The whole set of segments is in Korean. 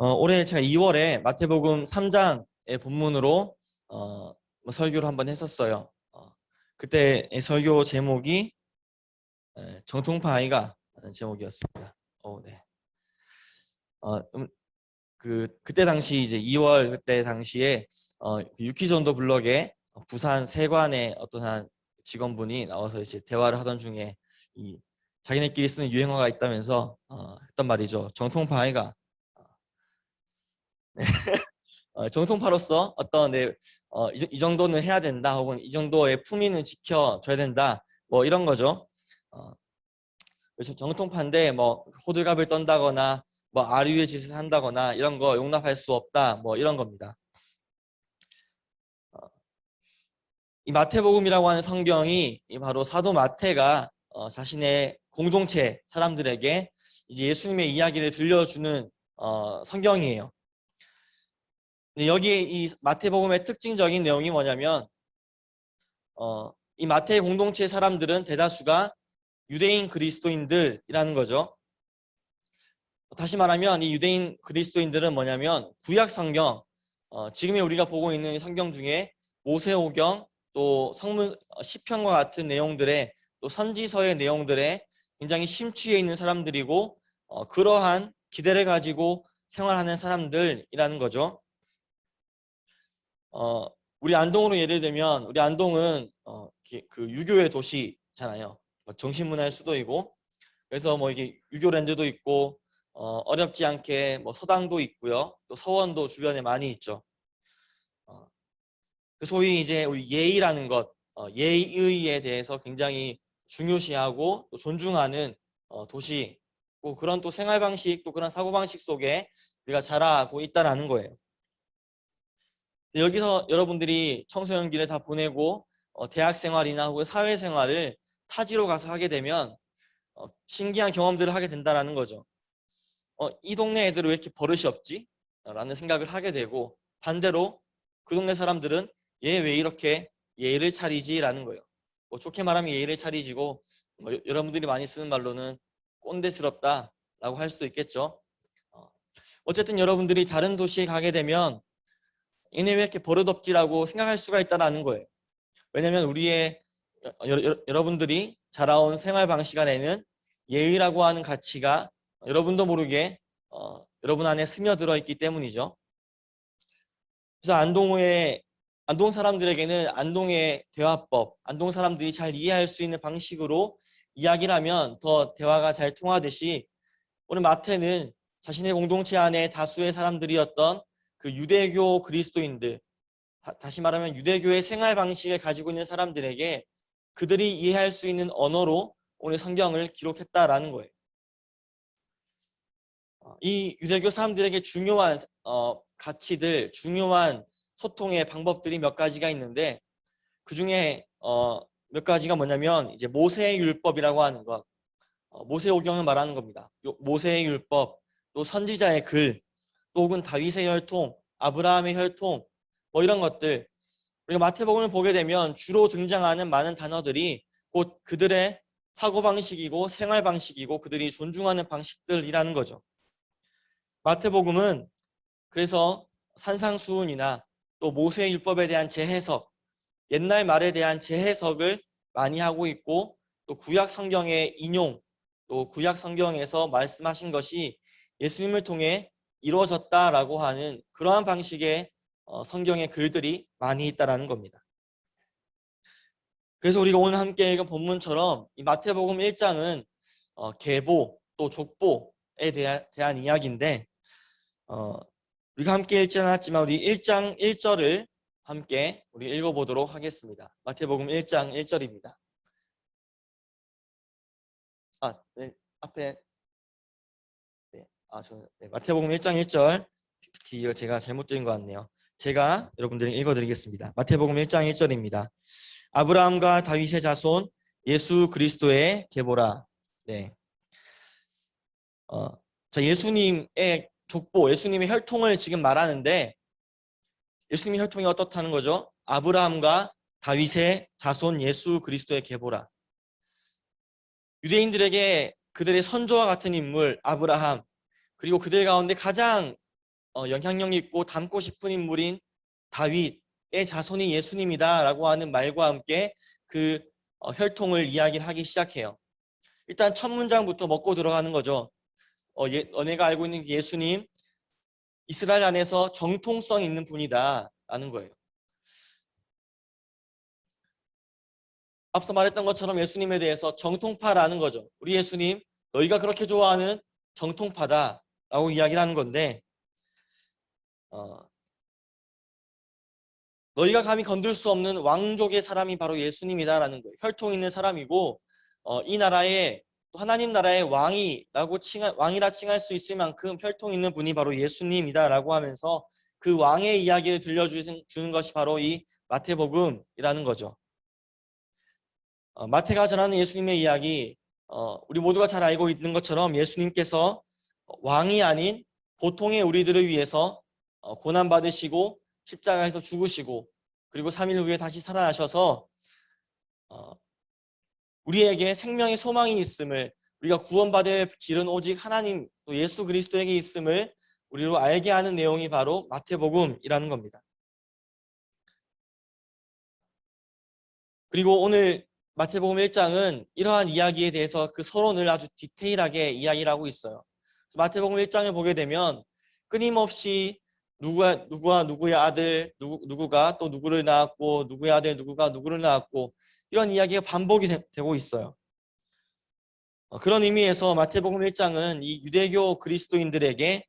어, 올해 제가 2월에 마태복음 3장의 본문으로 어, 뭐 설교를 한번 했었어요. 어, 그때 의 설교 제목이 에, 정통파 아이가 제목이었습니다. 어, 네. 어, 음, 그 그때 당시 이제 2월 그때 당시에 어, 그 유키존도 블럭에 부산 세관의 어떤 한 직원분이 나와서 이제 대화를 하던 중에 이 자기네끼리 쓰는 유행어가 있다면서 어, 했단 말이죠. 정통파 아이가 어, 정통파로서 어떤 네, 어, 이, 이 정도는 해야 된다 혹은 이 정도의 품위는 지켜줘야 된다 뭐 이런 거죠. 어, 정통파인데 뭐 호들갑을 떤다거나 뭐 아류의 짓을 한다거나 이런 거 용납할 수 없다 뭐 이런 겁니다. 어, 이 마태복음이라고 하는 성경이 이 바로 사도 마태가 어, 자신의 공동체 사람들에게 이제 예수님의 이야기를 들려주는 어, 성경이에요. 여기에 이 마태복음의 특징적인 내용이 뭐냐면 어, 이 마태 공동체 사람들은 대다수가 유대인 그리스도인들이라는 거죠. 다시 말하면 이 유대인 그리스도인들은 뭐냐면 구약 성경 어, 지금의 우리가 보고 있는 성경 중에 모세오경 또 성문 어, 시편과 같은 내용들의 또 선지서의 내용들에 굉장히 심취해 있는 사람들이고 어, 그러한 기대를 가지고 생활하는 사람들이라는 거죠. 어, 우리 안동으로 예를 들면 우리 안동은 어, 그 유교의 도시잖아요. 뭐 정신문화의 수도이고 그래서 뭐 이게 유교랜드도 있고 어, 어렵지 않게 뭐 서당도 있고요. 또 서원도 주변에 많이 있죠. 어, 그 소위 이제 우리 예의라는 것, 어, 예의에 대해서 굉장히 중요시하고 또 존중하는 어, 도시, 또 그런 또 생활 방식, 또 그런 사고 방식 속에 우리가 자라고 있다라는 거예요. 여기서 여러분들이 청소년기를 다 보내고 어, 대학 생활이나 혹은 사회 생활을 타지로 가서 하게 되면 어, 신기한 경험들을 하게 된다라는 거죠. 어, 이 동네 애들은 왜 이렇게 버릇이 없지? 라는 생각을 하게 되고 반대로 그 동네 사람들은 얘 왜 이렇게 예의를 차리지? 라는 거예요. 뭐 좋게 말하면 예의를 차리지고 뭐 여- 여러분들이 많이 쓰는 말로는 꼰대스럽다 라고 할 수도 있겠죠. 어, 어쨌든 여러분들이 다른 도시에 가게 되면 얘네 왜 이렇게 버릇없지라고 생각할 수가 있다라는 거예요. 왜냐하면 우리의 여, 여, 여러 분들이 자라온 생활 방식 안에는 예의라고 하는 가치가 여러분도 모르게 어, 여러분 안에 스며들어 있기 때문이죠. 그래서 안동의 안동 사람들에게는 안동의 대화법, 안동 사람들이 잘 이해할 수 있는 방식으로 이야기를 하면 더 대화가 잘 통하듯이 오늘 마태는 자신의 공동체 안에 다수의 사람들이었던 그 유대교 그리스도인들, 다, 시 말하면 유대교의 생활 방식을 가지고 있는 사람들에게 그들이 이해할 수 있는 언어로 오늘 성경을 기록했다라는 거예요. 어, 이 유대교 사람들에게 중요한 어, 가치들, 중요한 소통의 방법들이 몇 가지가 있는데 그 중에 어, 몇 가지가 뭐냐면 이제 모세의 율법이라고 하는 것, 어, 모세오경을 말하는 겁니다. 요, 모세의 율법, 또 선지자의 글, 또 혹은 다윗의 혈통, 아브라함의 혈통, 뭐 이런 것들. 우리가 마태복음을 보게 되면 주로 등장하는 많은 단어들이 곧 그들의 사고 방식이고 생활 방식이고 그들이 존중하는 방식들이라는 거죠. 마태복음은 그래서 산상수훈이나 또 모세의 율법에 대한 재해석, 옛날 말에 대한 재해석을 많이 하고 있고 또 구약 성경의 인용, 또 구약 성경에서 말씀하신 것이 예수님을 통해 이루어졌다라고 하는 그러한 방식의 어, 성경의 글들이 많이 있다라는 겁니다. 그래서 우리가 오늘 함께 읽은 본문처럼 이 마태복음 1장은 어, 계보 또 족보에 대한, 대한 이야기인데 어, 우리가 함께 읽지 않았지만 우리 1장 1절을 함께 우리 읽어보도록 하겠습니다. 마태복음 1장 1절입니다. 아, 네, 앞에 네, 아, 저 네, 마태복음 1장 1절 PPT가 제가 잘못 드린 것 같네요. 제가 여러분들에게 읽어드리겠습니다. 마태복음 1장 1절입니다. 아브라함과 다윗의 자손 예수 그리스도의 계보라. 네. 어, 자 예수님의 족보, 예수님의 혈통을 지금 말하는데 예수님의 혈통이 어떻다는 거죠? 아브라함과 다윗의 자손 예수 그리스도의 계보라. 유대인들에게 그들의 선조와 같은 인물 아브라함 그리고 그들 가운데 가장 어, 영향력 있고 닮고 싶은 인물인 다윗의 자손이 예수님이다 라고 하는 말과 함께 그 어, 혈통을 이야기를 하기 시작해요. 일단 첫 문장부터 먹고 들어가는 거죠. 어, 예, 너네가 알고 있는 예수님 이스라엘 안에서 정통성 있는 분이다 라는 거예요. 앞서 말했던 것처럼 예수님에 대해서 정통파라는 거죠. 우리 예수님 너희가 그렇게 좋아하는 정통파다 라고 이야기를 하는 건데 어, 너희가 감히 건들 수 없는 왕족의 사람이 바로 예수님이다라는 거예요. 혈통 있는 사람이고 어, 이 나라의 하나님 나라의 왕이라고 칭할, 왕이라 칭할 수 있을 만큼 혈통 있는 분이 바로 예수님이다라고 하면서 그 왕의 이야기를 들려주는 것이 바로 이 마태복음이라는 거죠. 어, 마태가 전하는 예수님의 이야기, 어, 우리 모두가 잘 알고 있는 것처럼 예수님께서 왕이 아닌 보통의 우리들을 위해서 어, 고난 받으시고 십자가에서 죽으시고 그리고 3일 후에 다시 살아나셔서 어, 우리에게 생명의 소망이 있음을 우리가 구원받을 길은 오직 하나님 또 예수 그리스도에게 있음을 우리로 알게 하는 내용이 바로 마태복음이라는 겁니다. 그리고 오늘 마태복음 1장은 이러한 이야기에 대해서 그 서론을 아주 디테일하게 이야기를 하고 있어요. 마태복음 1장을 보게 되면 끊임없이 누구가 누구와 누구의 아들 누구 누구가 또 누구를 낳았고 누구의 아들 누구가 누구를 낳았고 이런 이야기가 반복이 되, 고 있어요. 어, 그런 의미에서 마태복음 1장은 이 유대교 그리스도인들에게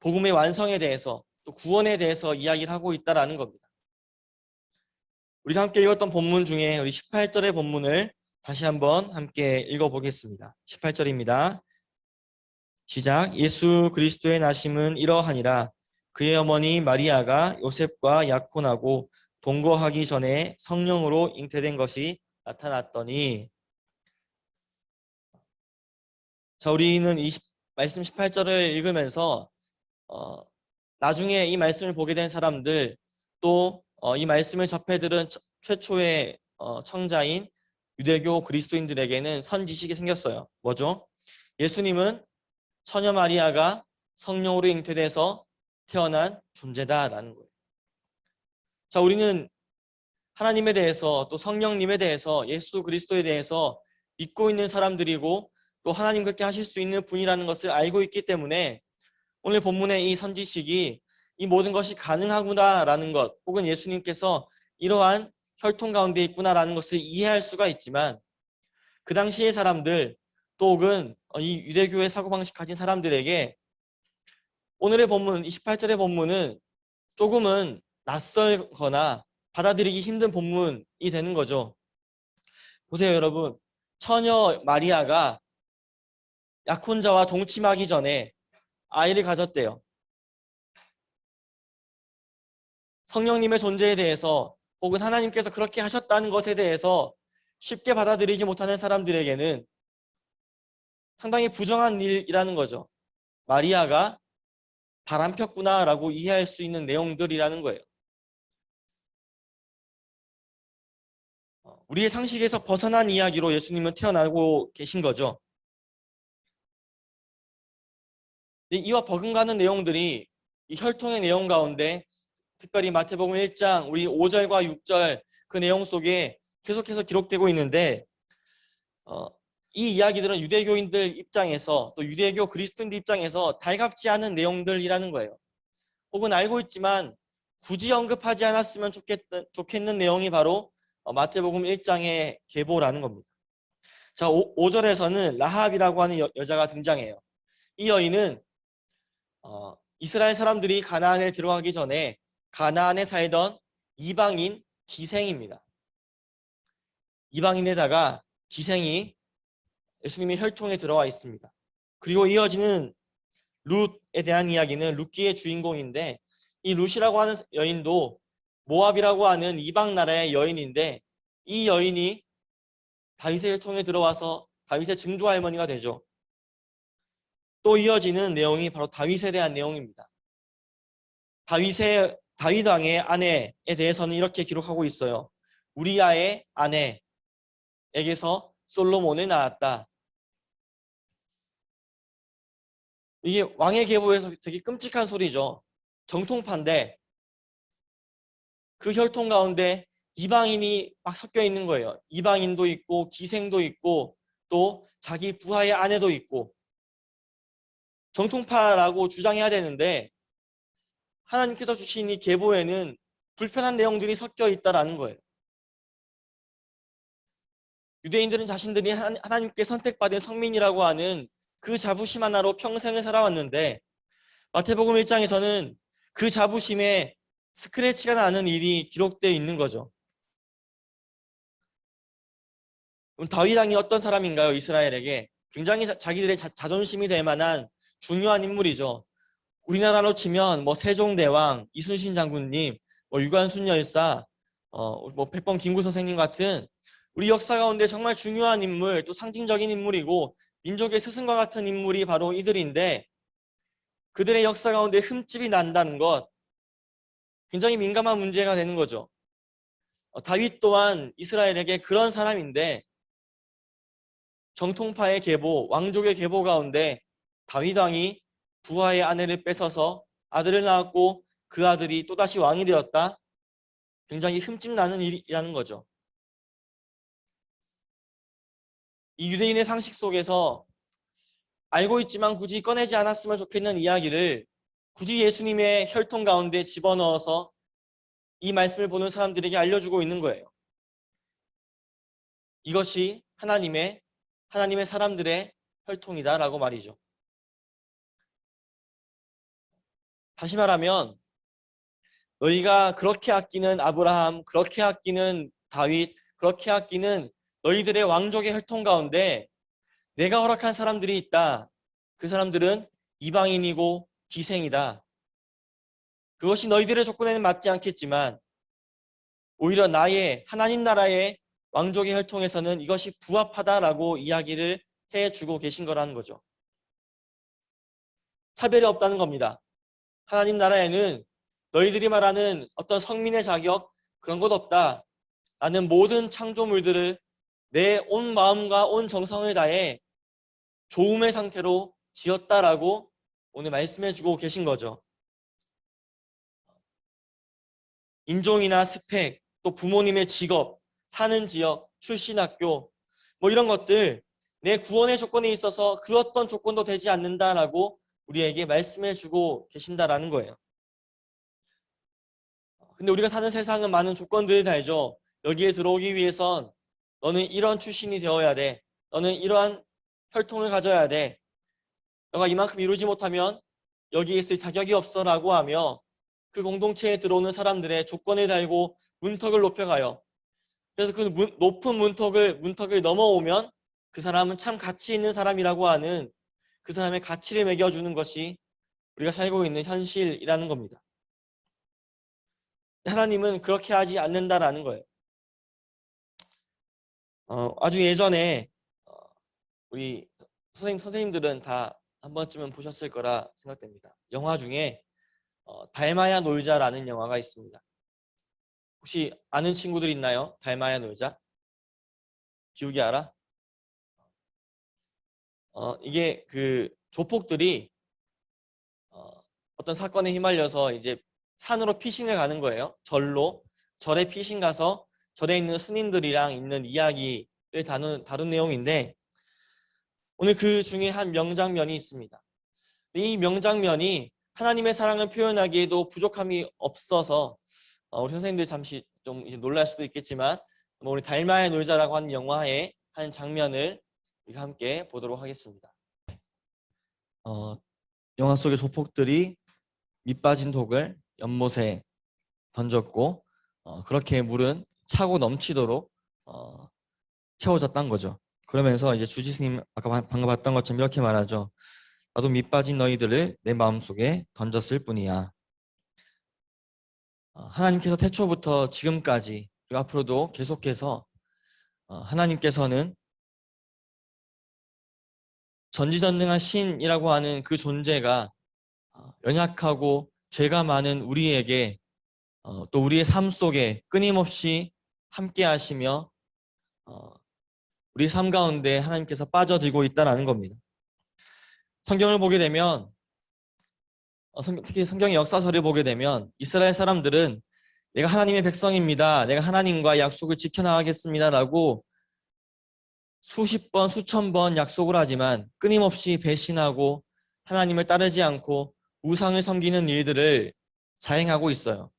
복음의 완성에 대해서 또 구원에 대해서 이야기를 하고 있다라는 겁니다. 우리가 함께 읽었던 본문 중에 우리 18절의 본문을 다시 한번 함께 읽어보겠습니다. 18절입니다. 시작. 예수 그리스도의 나심은 이러하니라. 그의 어머니 마리아가 요셉과 약혼하고 동거하기 전에 성령으로 잉태된 것이 나타났더니 자 우리는 이 말씀 18절을 읽으면서 어, 나중에 이 말씀을 보게 된 사람들 또이 어, 말씀을 접해 들은 최초의 어, 청자인 유대교 그리스도인들에게는 선지식이 생겼어요. 뭐죠? 예수님은 처녀 마리아가 성령으로 잉태돼서 태어난 존재다라는 거예요. 자, 우리는 하나님에 대해서 또 성령님에 대해서 예수 그리스도에 대해서 믿고 있는 사람들이고 또 하나님 그렇게 하실 수 있는 분이라는 것을 알고 있기 때문에 오늘 본문의 이 선지식이 이 모든 것이 가능하구나라는 것 혹은 예수님께서 이러한 혈통 가운데 있구나라는 것을 이해할 수가 있지만 그 당시의 사람들 또 혹은 이 유대교의 사고방식 가진 사람들에게 오늘의 본문 28절의 본문은 조금은 낯설거나 받아들이기 힘든 본문이 되는 거죠. 보세요, 여러분. 처녀 마리아가 약혼자와 동침하기 전에 아이를 가졌대요. 성령님의 존재에 대해서 혹은 하나님께서 그렇게 하셨다는 것에 대해서 쉽게 받아들이지 못하는 사람들에게는 상당히 부정한 일이라는 거죠. 마리아가 바람 폈구나라고 이해할 수 있는 내용들이라는 거예요. 어, 우리의 상식에서 벗어난 이야기로 예수님은 태어나고 계신 거죠. 이와 버금가는 내용들이 이 혈통의 내용 가운데 특별히 마태복음 1장 우리 5절과 6절 그 내용 속에 계속해서 기록되고 있는데 어, 이 이야기들은 유대교인들 입장에서 또 유대교 그리스도인들 입장에서 달갑지 않은 내용들이라는 거예요. 혹은 알고 있지만 굳이 언급하지 않았으면 좋겠, 좋겠는 내용이 바로 어, 마태복음 1장의 계보라는 겁니다. 자, 5, 5절에서는 라합이라고 하는 여, 자가 등장해요. 이 여인은 어, 이스라엘 사람들이 가나안에 들어가기 전에 가나안에 살던 이방인 기생입니다. 이방인에다가 기생이 예수님의 혈통에 들어와 있습니다. 그리고 이어지는 룻에 대한 이야기는 룻기의 주인공인데 이 룻이라고 하는 여인도 모압이라고 하는 이방 나라의 여인인데 이 여인이 다윗의 혈통에 들어와서 다윗의 증조 할머니가 되죠. 또 이어지는 내용이 바로 다윗에 대한 내용입니다. 다윗의 다윗 왕의 아내에 대해서는 이렇게 기록하고 있어요. 우리아의 아내에게서 솔로몬을 낳았다. 이게 왕의 계보에서 되게 끔찍한 소리죠. 정통파인데 그 혈통 가운데 이방인이 막 섞여 있는 거예요. 이방인도 있고 기생도 있고 또 자기 부하의 아내도 있고 정통파라고 주장해야 되는데 하나님께서 주신 이 계보에는 불편한 내용들이 섞여 있다라는 거예요. 유대인들은 자신들이 하나님께 선택받은 성민이라고 하는 그 자부심 하나로 평생을 살아왔는데 마태복음 1장에서는 그 자부심에 스크래치가 나는 일이 기록되어 있는 거죠. 그럼 다윗 왕이 어떤 사람인가요? 이스라엘에게 굉장히 자, 기들의 자, 존심이 될 만한 중요한 인물이죠. 우리나라로 치면 뭐 세종대왕, 이순신 장군님, 뭐 유관순 열사, 어, 뭐 백범 김구 선생님 같은 우리 역사 가운데 정말 중요한 인물, 또 상징적인 인물이고 민족의 스승과 같은 인물이 바로 이들인데 그들의 역사 가운데 흠집이 난다는 것 굉장히 민감한 문제가 되는 거죠. 어, 다윗 또한 이스라엘에게 그런 사람인데 정통파의 계보, 왕족의 계보 가운데 다윗 왕이 부하의 아내를 뺏어서 아들을 낳았고 그 아들이 또다시 왕이 되었다. 굉장히 흠집 나는 일이라는 거죠. 이 유대인의 상식 속에서 알고 있지만 굳이 꺼내지 않았으면 좋겠는 이야기를 굳이 예수님의 혈통 가운데 집어넣어서 이 말씀을 보는 사람들에게 알려주고 있는 거예요. 이것이 하나님의 하나님의 사람들의 혈통이다라고 말이죠. 다시 말하면 너희가 그렇게 아끼는 아브라함, 그렇게 아끼는 다윗, 그렇게 아끼는 너희들의 왕족의 혈통 가운데 내가 허락한 사람들이 있다. 그 사람들은 이방인이고 기생이다. 그것이 너희들의 조건에는 맞지 않겠지만 오히려 나의 하나님 나라의 왕족의 혈통에서는 이것이 부합하다라고 이야기를 해주고 계신 거라는 거죠. 차별이 없다는 겁니다. 하나님 나라에는 너희들이 말하는 어떤 성민의 자격 그런 것 없다. 나는 모든 창조물들을 내 온 마음과 온 정성을 다해 좋음의 상태로 지었다라고 오늘 말씀해 주고 계신 거죠. 인종이나 스펙, 또 부모님의 직업, 사는 지역, 출신 학교 뭐 이런 것들 내 구원의 조건에 있어서 그 어떤 조건도 되지 않는다라고 우리에게 말씀해 주고 계신다라는 거예요. 근데 우리가 사는 세상은 많은 조건들이 달죠. 여기에 들어오기 위해선 너는 이런 출신이 되어야 돼. 너는 이러한 혈통을 가져야 돼. 너가 이만큼 이루지 못하면 여기에 있을 자격이 없어라고 하며 그 공동체에 들어오는 사람들의 조건을 달고 문턱을 높여가요. 그래서 그 문, 높은 문턱을 문턱을 넘어오면 그 사람은 참 가치 있는 사람이라고 하는 그 사람의 가치를 매겨주는 것이 우리가 살고 있는 현실이라는 겁니다. 하나님은 그렇게 하지 않는다라는 거예요. 어, 아주 예전에 어, 우리 선생님 선생님들은 다 한 번쯤은 보셨을 거라 생각됩니다. 영화 중에 어, 달마야 놀자라는 영화가 있습니다. 혹시 아는 친구들 있나요? 달마야 놀자? 기욱이 알아? 어, 이게 그 조폭들이 어, 어떤 사건에 휘말려서 이제 산으로 피신을 가는 거예요. 절로 절에 피신 가서 절에 있는 스님들이랑 있는 이야기를 다룬, 다룬 내용인데 오늘 그 중에 한 명장면이 있습니다. 이 명장면이 하나님의 사랑을 표현하기에도 부족함이 없어서 어, 우리 선생님들 잠시 좀 이제 놀랄 수도 있겠지만 뭐 우리 달마의 놀자라고 하는 영화의 한 장면을 우리가 함께 보도록 하겠습니다. 어, 영화 속의 조폭들이 밑빠진 독을 연못에 던졌고 어, 그렇게 물은 차고 넘치도록 어, 채워졌단 거죠. 그러면서 이제 주지스님 아까 방금 봤던 것처럼 이렇게 말하죠. 나도 밑빠진 너희들을 내 마음속에 던졌을 뿐이야. 어, 하나님께서 태초부터 지금까지 그리고 앞으로도 계속해서 어, 하나님께서는 전지전능한 신이라고 하는 그 존재가 어, 연약하고 죄가 많은 우리에게 또 우리의 삶 속에 끊임없이 함께 하시며 우리 삶 가운데 하나님께서 빠져들고 있다는 겁니다. 성경을 보게 되면 어, 성- 특히 성경의 역사서를 보게 되면 이스라엘 사람들은 내가 하나님의 백성입니다. 내가 하나님과 약속을 지켜나가겠습니다 라고 수십 번, 수천 번 약속을 하지만 끊임없이 배신하고 하나님을 따르지 않고 우상을 섬기는 일들을 자행하고 있어요.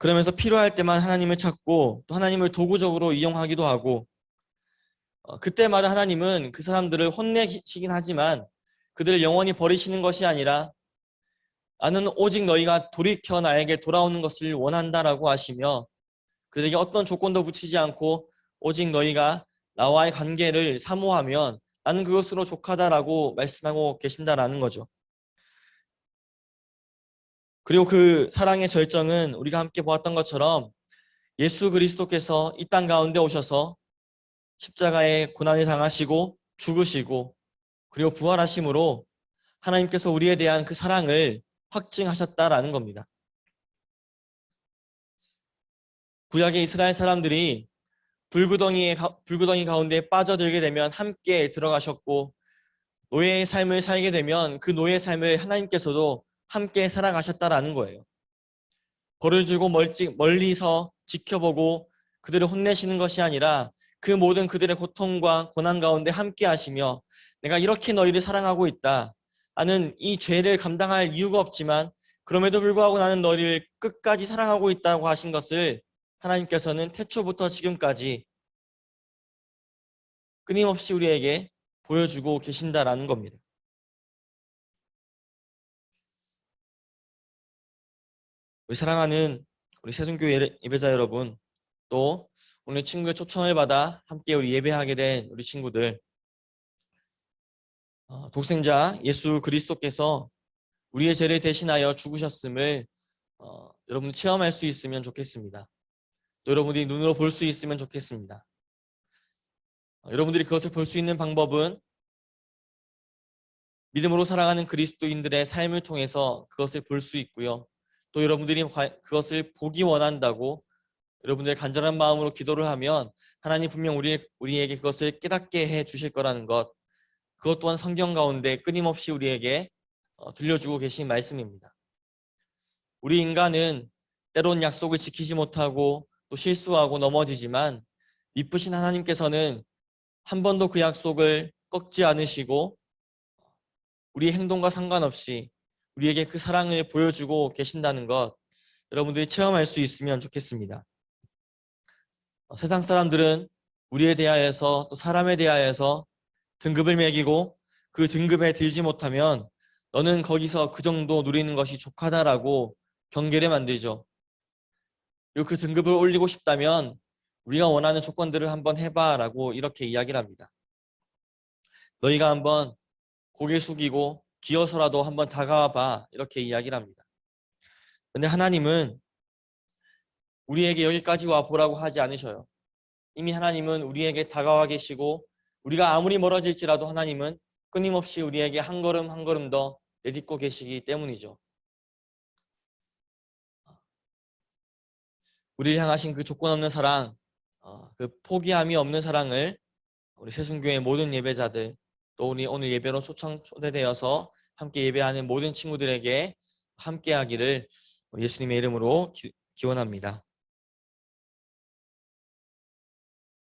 그러면서 필요할 때만 하나님을 찾고 또 하나님을 도구적으로 이용하기도 하고 어, 그때마다 하나님은 그 사람들을 혼내시긴 하지만 그들을 영원히 버리시는 것이 아니라 나는 오직 너희가 돌이켜 나에게 돌아오는 것을 원한다라고 하시며 그들에게 어떤 조건도 붙이지 않고 오직 너희가 나와의 관계를 사모하면 나는 그것으로 족하다라고 말씀하고 계신다라는 거죠. 그리고 그 사랑의 절정은 우리가 함께 보았던 것처럼 예수 그리스도께서 이 땅 가운데 오셔서 십자가의 고난을 당하시고 죽으시고 그리고 부활하심으로 하나님께서 우리에 대한 그 사랑을 확증하셨다라는 겁니다. 구약의 이스라엘 사람들이 불구덩이의 가- 불구덩이 가운데 빠져들게 되면 함께 들어가셨고 노예의 삶을 살게 되면 그 노예의 삶을 하나님께서도 함께 살아가셨다라는 거예요. 벌을 주고 멀지, 멀리서 지켜보고 그들을 혼내시는 것이 아니라 그 모든 그들의 고통과 고난 가운데 함께 하시며 내가 이렇게 너희를 사랑하고 있다. 나는 이 죄를 감당할 이유가 없지만 그럼에도 불구하고 나는 너희를 끝까지 사랑하고 있다고 하신 것을 하나님께서는 태초부터 지금까지 끊임없이 우리에게 보여주고 계신다라는 겁니다. 우리 사랑하는 우리 세순교회 예배자 여러분, 또 오늘 친구의 초청을 받아 함께 우리 예배하게 된 우리 친구들, 어, 독생자 예수 그리스도께서 우리의 죄를 대신하여 죽으셨음을 어, 여러분 체험할 수 있으면 좋겠습니다. 또 여러분들이 눈으로 볼 수 있으면 좋겠습니다. 어, 여러분들이 그것을 볼 수 있는 방법은 믿음으로 살아가는 그리스도인들의 삶을 통해서 그것을 볼 수 있고요. 또 여러분들이 과- 그것을 보기 원한다고 여러분들의 간절한 마음으로 기도를 하면 하나님 분명 우리, 우리에게 그것을 깨닫게 해 주실 거라는 것. 그것 또한 성경 가운데 끊임없이 우리에게 어, 들려주고 계신 말씀입니다. 우리 인간은 때론 약속을 지키지 못하고 또 실수하고 넘어지지만 이쁘신 하나님께서는 한 번도 그 약속을 꺾지 않으시고 우리의 행동과 상관없이 우리에게 그 사랑을 보여주고 계신다는 것 여러분들이 체험할 수 있으면 좋겠습니다. 어, 세상 사람들은 우리에 대하여서 또 사람에 대하여서 등급을 매기고 그 등급에 들지 못하면 너는 거기서 그 정도 누리는 것이 족하다라고 경계를 만들죠. 그리고 그 등급을 올리고 싶다면 우리가 원하는 조건들을 한번 해봐라고 이렇게 이야기를 합니다. 너희가 한번 고개 숙이고 기어서라도 한번 다가와 봐 이렇게 이야기를 합니다. 근데 하나님은 우리에게 여기까지 와 보라고 하지 않으셔요. 이미 하나님은 우리에게 다가와 계시고 우리가 아무리 멀어질지라도 하나님은 끊임없이 우리에게 한 걸음 한 걸음 더 내딛고 계시기 때문이죠. 우리를 향하신 그 조건 없는 사랑, 어, 그 포기함이 없는 사랑을 우리 세순교회 모든 예배자들 또 우리 오늘 예배로 초청 초대되어서 함께 예배하는 모든 친구들에게 함께하기를 예수님의 이름으로 기, 기원합니다.